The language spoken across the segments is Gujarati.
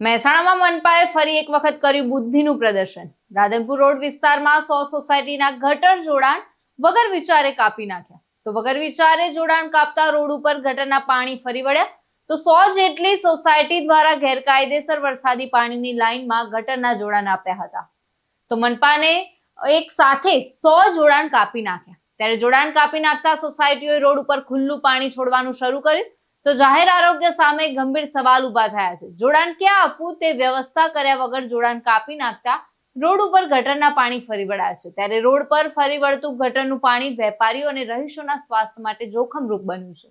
મહેસાણામાં મનપાએ ફરી એક વખત કર્યું બુદ્ધિનું પ્રદર્શન. રાધનપુર રોડ વિસ્તારમાં સો સોસાયટીના ગટર જોડાણ વગર વિચારે કાપી નાખ્યા. તો વગર વિચારે જોડાણ કાપતા રોડ ઉપર ગટરના પાણી ફરી વળ્યા. તો સો જેટલી સોસાયટી દ્વારા ગેરકાયદેસર વરસાદી પાણીની લાઇનમાં ગટરના જોડાણ આપ્યા હતા. તો મનપાને એક સાથે સો જોડાણ કાપી નાખ્યા. ત્યારે જોડાણ કાપી નાખતા સોસાયટીઓએ રોડ ઉપર ખુલ્લું પાણી છોડવાનું શરૂ કર્યું. તો જાહેર આરોગ્ય સામે ગંભીર સવાલ ઊભા થયા છે. જોડાણ ક્યાં? આપવું તે વ્યવસ્થા કર્યા વગર જોડાણ કાપી નાખતા રોડ ઉપર ગટરના પાણી ફરી વળ્યા છે. ત્યારે રોડ પર ફરી વળતું ગટરનું પાણી વેપારીઓ અને રહીશોના સ્વાસ્થ્ય માટે જોખમરૂપ બન્યું છે.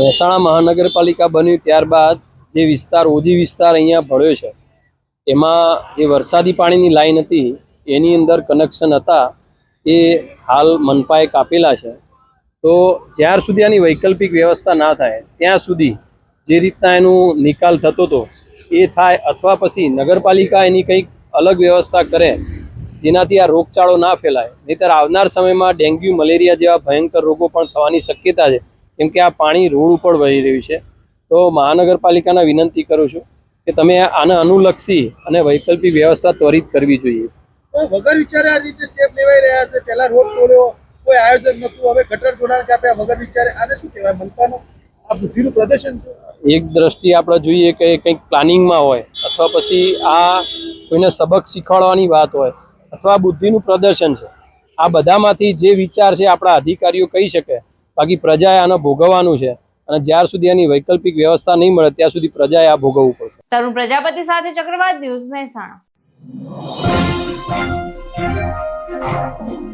મહેસાણા મહાનગરપાલિકા બન્યું ત્યારબાદ જે વિસ્તાર, ઓજી વિસ્તાર અહીંયા ભળ્યો છે, એમાં જે વરસાદી પાણીની લાઈન હતી, એની અંદર કનેક્શન હતા, એ હાલ મનપાએ કાપેલા છે. તો જ્યાર સુધી આની વૈકલ્પિક વ્યવસ્થા ના થાય, ત્યાં સુધી જે રીતના એનું નિકાલ થતો હતો એ થાય અથવા પછી નગરપાલિકા એની કંઈક અલગ વ્યવસ્થા કરે, જેનાથી આ રોગચાળો ના ફેલાય. નહીંતર આવનાર સમયમાં ડેન્ગ્યુ, મલેરિયા જેવા ભયંકર રોગો પણ થવાની શક્યતા છે, કેમ કે આ પાણી રોડ ઉપર વહી રહ્યું છે. તો મહાનગરપાલિકાના વિનંતી કરું છું કે તમે આને અનુલક્ષી અને વૈકલ્પિક વ્યવસ્થા ત્વરિત કરવી જોઈએ. વગર વિચારે આ રીતે સ્ટેપ લેવાઈ રહ્યા છે. પહેલા રોડ તોડ્યો કોઈ આયોજન નતું હવે ગટર જોડાણ કાપ્યા વગર વિચારે આને શું કહેવાય? મનપાનું આ બુદ્ધિનું પ્રદર્શન છે એક દ્રષ્ટિએ આપણે જોઈએ કે કંઈક પ્લાનિંગમાં હોય અથવા પછી આ કોઈને સબક શીખવાડવાની વાત હોય અથવા બુદ્ધિનું પ્રદર્શન છે. આ બધામાંથી જે વિચાર છે આપણા અધિકારીઓ કહી શકે. બાકી પ્રજાએ આને ભોગવવાનું છે. અને જ્યાર સુધી આની વૈકલ્પિક વ્યવસ્થા નહીં મળે ત્યાં સુધી પ્રજાએ આ ભોગવવું પડશે. તરુણ પ્રજાપતિ સાથે ચક્રવાત ન્યૂઝ મહેસાણા. Música